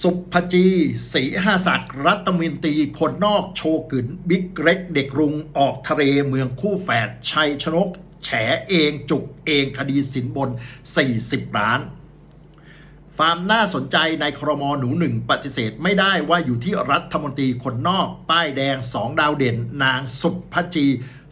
สุภจีศรีหาศักดิ์รัตมินตรีคนนอกโชกึนบิ๊กเล็กเด็กรุงออกทะเลเมืองคู่แฝดชัยชนก แฉเองจุกเองคดีสินบน 40 ล้านฟาร์มน่าสนใจในครมหนูหนึ่งปฏิเสธไม่ได้ว่าอยู่ที่รัฐมนตรีคนนอก ป้ายแดงสองดาวเด่น นางสุภจี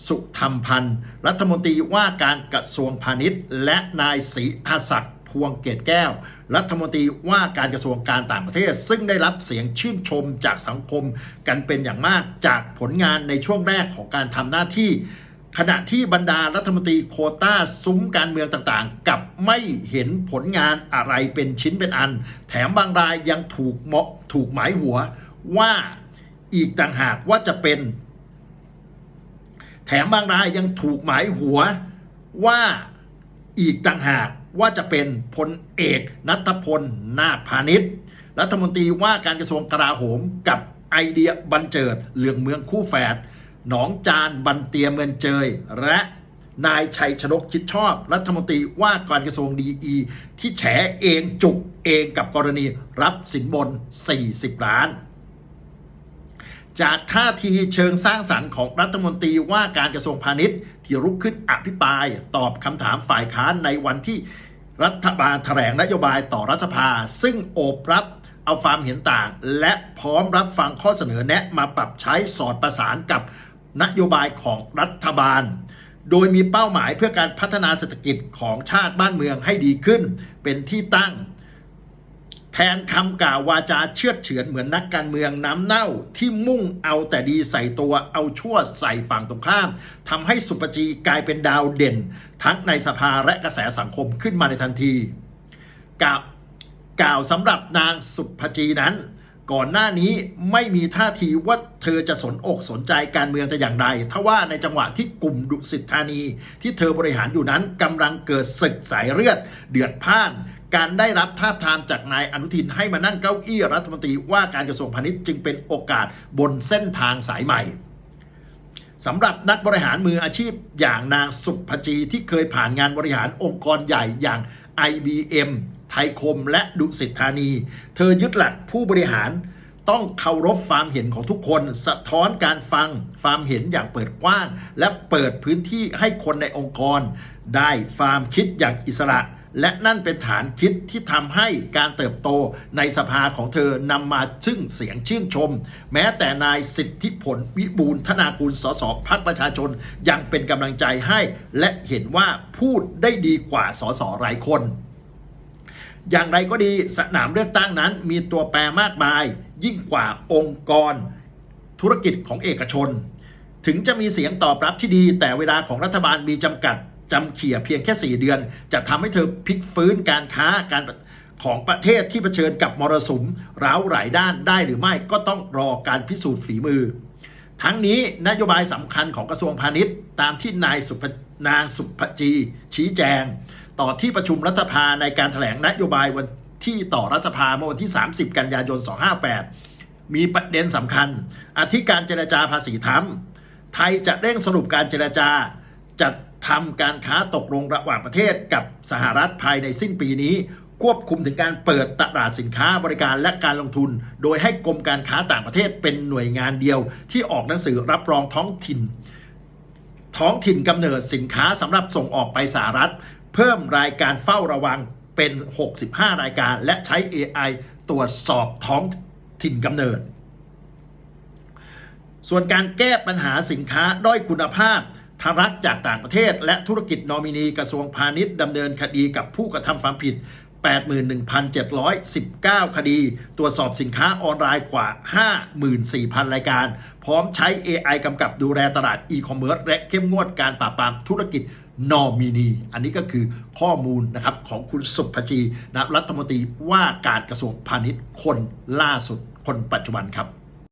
สุธรรมพันธ์ รัฐมนตรีว่าการกระทรวงพาณิชย์ และนายศรีอาศักดิ์ พวงเกตแก้ว รัฐมนตรีว่าการกระทรวงการต่างประเทศ ซึ่งได้รับเสียงชื่นชมจากสังคมกันเป็นอย่างมากจากผลงานในช่วงแรกของการทำหน้าที่ ขณะที่บรรดารัฐมนตรีโคต้าซุ้มการเมืองต่างๆ กับไม่เห็นผลงานอะไรเป็นชิ้นเป็นอัน แถมบางรายยังถูกเหมาะถูกหมายหัวว่าอีกต่างหากว่าจะเป็น แถมบางรายยังถูกหมายหัวว่า อีกต่างหากว่าจะเป็นพลเอกนัทพลนาคพาณิชย์รัฐมนตรีว่าการกระทรวงกลาโหมกับไอเดียบันเจิดเหลืองเมืองคู่แฝดหนองจานบันเตียเมืองเจย และนายชัยชนกคิดชอบ รัฐมนตรีว่าการกระทรวงดีอี ที่แฉเองจุกเองกับกรณีรับสินบน 40 ล้าน จากท่าทีเชิงสร้างสรรค์ของรัฐมนตรีว่าการกระทรวงพาณิชย์ ที่รุกขึ้นอภิปราย ตอบคำถามฝ่ายค้านในวันที่รัฐบาลแถลงนโยบายต่อรัฐสภา ซึ่งโอบรับเอาความเห็นต่าง และพร้อมรับฟังข้อเสนอแนะมาปรับใช้สอดประสานกับนโยบายของรัฐบาล โดยมีเป้าหมายเพื่อการพัฒนาเศรษฐกิจของชาติบ้านเมืองให้ดีขึ้น เป็นที่ตั้ง แทนคำกล่าววาจาเชื่อเฉือนเหมือนนักการเมืองน้ำเน่าที่มุ่งเอาแต่ดีใส่ตัวเอาชั่วใส่ฝั่งตรงข้ามทำให้สุปจีกลายเป็นดาวเด่น ทั้งในสภาและกระแสสังคมขึ้นมาในทันทีกล่าวกล่าวสำหรับนางสุภจีนั้น ก่อนหน้านี้ไม่มีท่าทีว่าเธอจะสนอกสนใจการเมืองแต่อย่างใดถ้าว่าในจังหวะที่กลุ่มดุสิตธานี ที่เธอบริหารอยู่นั้นกำลังเกิดศึกสายเลือดเดือดพ่าน การได้รับท่าทามจากนายอนุทินให้มานั่งเก้าอี้รัฐมนตรีว่าการกระทรวงพาณิชย์จึงเป็นโอกาสบนเส้นทางสายใหม่สำหรับนักบริหารมืออาชีพอย่างนางสุภจีที่เคยผ่านงานบริหารองค์กรใหญ่อย่าง IBM ไทยคมและดุสิตธานี เธอยึดหลักผู้บริหารต้องเคารพความเห็นของทุกคน สะท้อนการฟังความเห็นอย่างเปิดกว้าง และเปิดพื้นที่ให้คนในองค์กร ได้ความคิดอย่างอิสระ และนั่นเป็นฐานคิดที่ทำให้การเติบโตในสภาของเธอนำมาซึ่งเสียงชื่นชม แม้แต่นายสิทธิผลวิบูลธนากุลสสพักประชาชนยังเป็นกำลังใจให้ และเห็นว่าพูดได้ดีกว่าสสหลายคน อย่างไรก็ดีสนามเลือกตั้งนั้นมีตัวแปรมากมาย ยิ่งกว่าองค์กร ธุรกิจของเอกชน ถึงจะมีเสียงตอบรับที่ดี แต่เวลาของรัฐบาลมีจำกัด จำเขี่ยเพียงแค่ 4 เดือน จะทำให้เธอพลิกฟื้นการค้าการของประเทศที่เผชิญกับมรสุมร้าวหลายด้านได้หรือไม่ก็ต้องรอการพิสูจน์ฝีมือ ทั้งนี้นโยบายสำคัญของกระทรวงพาณิชย์ตามที่นายสุภนางสุภจี ชี้แจง ต่อที่ประชุมรัฐภาในการแถลงนโยบายวันที่ต่อรัฐภาเมื่อวันที่ 30 กันยายน 258 มีประเด็นสำคัญ อธิการเจรจาภาษีธรรม ไทยจะเร่งสรุปการเจรจาจัด ทำการค้าตกลงระหว่างประเทศกับสหรัฐภายในสิ้นปีนี้ ควบคุมถึงการเปิดตลาดสินค้าบริการและการลงทุน โดยให้กรมการค้าต่างประเทศเป็นหน่วยงานเดียว ที่ออกหนังสือรับรองท้องถิ่น ท้องถิ่นกำเนิดสินค้าสำหรับส่งออกไปสหรัฐ เพิ่มรายการเฝ้าระวังเป็น 65 รายการ และใช้ AI ตรวจสอบท้องถิ่นกำเนิด ส่วนการแก้ปัญหาสินค้าด้อยคุณภาพ ทารักจากต่างประเทศ และธุรกิจนอมินีกระทรวงพาณิชย์ดำเนินคดีกับผู้กระทำความผิด 81,719 คดี ตรวจสอบสินค้าออนไลน์กว่า 54,000 รายการ พร้อมใช้ AI กำกับดูแลตลาดอีคอมเมิร์ซและเข้มงวดการปราบปรามธุรกิจนอมินี อันนี้ก็คือข้อมูลนะครับของคุณสุภจีนะรัฐมนตรีว่าการกระทรวงพาณิชย์คนล่าสุดคนปัจจุบันครับ